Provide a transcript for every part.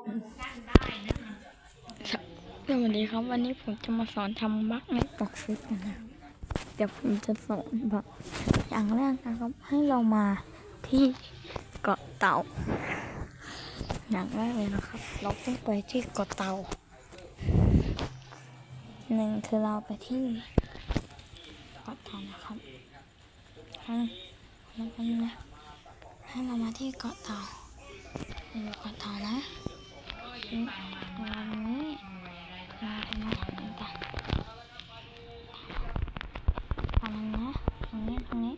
สวัสดีครับวันนี้ผมจะมาสอนทำบักในตอกฟิตนะเดี๋ยวผมจะสอนแบบอย่างแรกนะครับให้เรามาที่เกาะเต่า อย่างแรกเลยนะครับ เราต้องไปที่เกาะเต่าหนึ่งคือเราไปที่เกาะเต่านะครับให้แล้วก็นะให้เรามาที่เกาะเต่าเกาะเต่านะ นี่เราตรงนี้มาตรงนี้ตรงนี้ตามนะตรงนี้ตรงนี้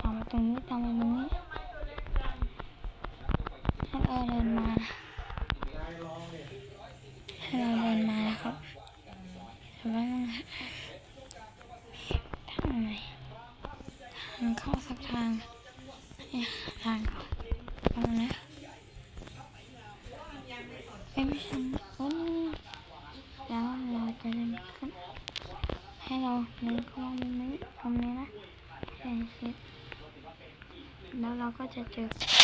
ตามมาตรงนี้ตามมาตรงนี้ให้เราเดินมาให้เราเดินมาครับแต่ว่าทาไหนทางเข้าสักทางทางเข้าตรงนะ เอ้ยไม่ใช่โอ้นี่แล้วเราจะเดินขึ้